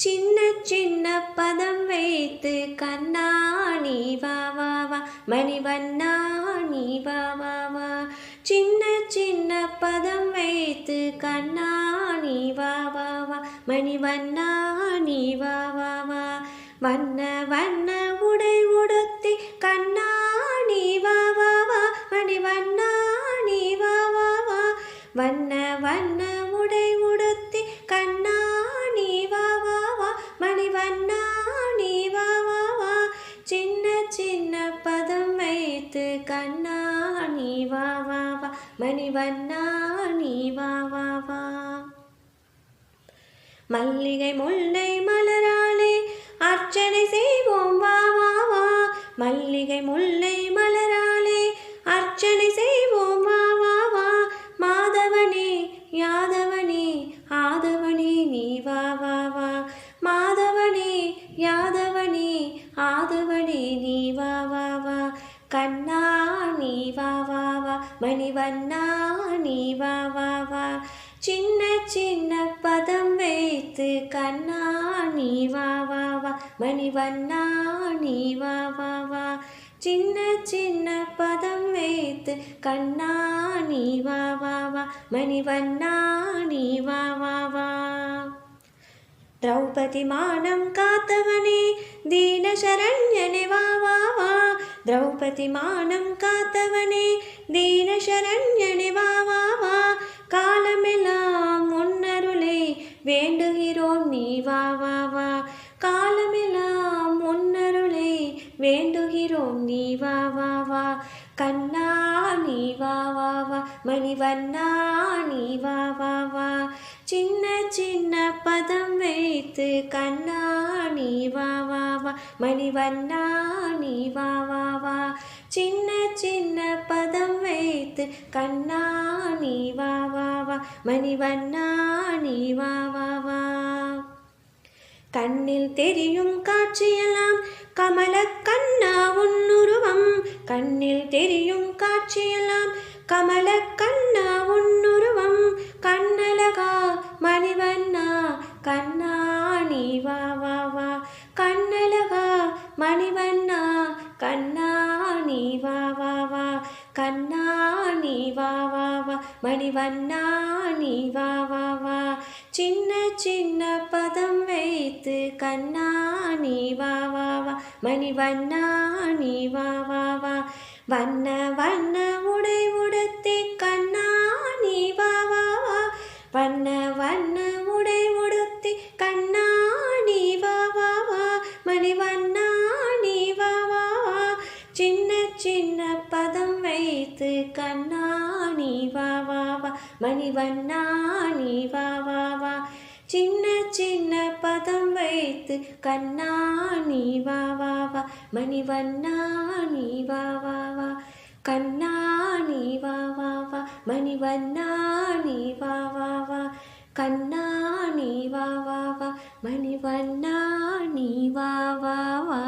சின்ன சின்ன பதம் வைத்து கண்ணா நீ வா வா வா மணிவண்ணா நீ வா வா வா. சின்ன சின்ன பதம் வைத்து கண்ணா நீ வா வா வா மணிவண்ணா நீ வா வா வா. வண்ண வண்ண வைத்து கண்ணா நீ வா வா வா. மணிவண்ணா நீ வா வா வா. மல்லிகை முல்லை மலராலே அர்ச்சனை செய்வோம். வா வா வா. மல்லிகை முல்லை மலர் நீ வா வா வா. மணிவண்ணா நீ வா வா வா. சின்ன சின்ன பதம் வைத்து கண்ணா நீ வா வா வா. மணிவண்ணா நீ வா வா வா. சின்ன சின்ன பதம் வைத்து கண்ணா நீ வா வா வா. மணிவண்ணா நீ வா வா வா. திரௌபதி மானம் காத்தவனே தீன சரண்யனே வா வா. வா திரௌபதி மானம் காத்தவனே தீன சரண்யனே வா வா வா காலமெல்லாம் முன்னருளை வேண்டுகிறோம் நீ வா வா வா. காலமெல்லாம் முன்னருளை வேண்டுகிறோம் நீ வா வா வா. கண்ணா நீ வா வா வா மணிவண்ணா நீ வா வா வா. சின்ன சின்ன பதம் வைத்து கண்ணா நீ வா வா வா மணிவண்ணா நீ வா வா வா. சின்ன சின்ன பதம் வைத்து கண்ணா நீ வா வா வா மணிவண்ணா நீ வா வா வா. கண்ணில் தெரியும் காட்சியெல்லாம் கமல கண்ணா உன்னுருவம். கண்ணில் தெரியும் காட்சியெல்லாம் கமல கண்ணா உன்னுருவம். கண்ண கண்ணா நீ வா வா வா. கண்ணழகா மணிவண்ணா. கண்ணா நீ வா வா வா. கண்ணா நீ வா வா வா. மணிவண்ணா நீ வா வா வா. சின்ன சின்ன பதம் வைத்து கண்ணா நீ வா வா வா. மணிவண்ணா நீ வா வா வா. வண்ண வண்ண உடை உடுத்தி கண்ணா மணிவண்ணா நீ சின்ன சின்ன பதம் வைத்து கண்ணா நீ மணிவண்ணா நீ சின்ன சின்ன பதம் வைத்து கண்ணா நீ மணிவண்ணா நீ கண்ணா நீ மணிவண்ணா நீ கண்ணா நீ வா வா வா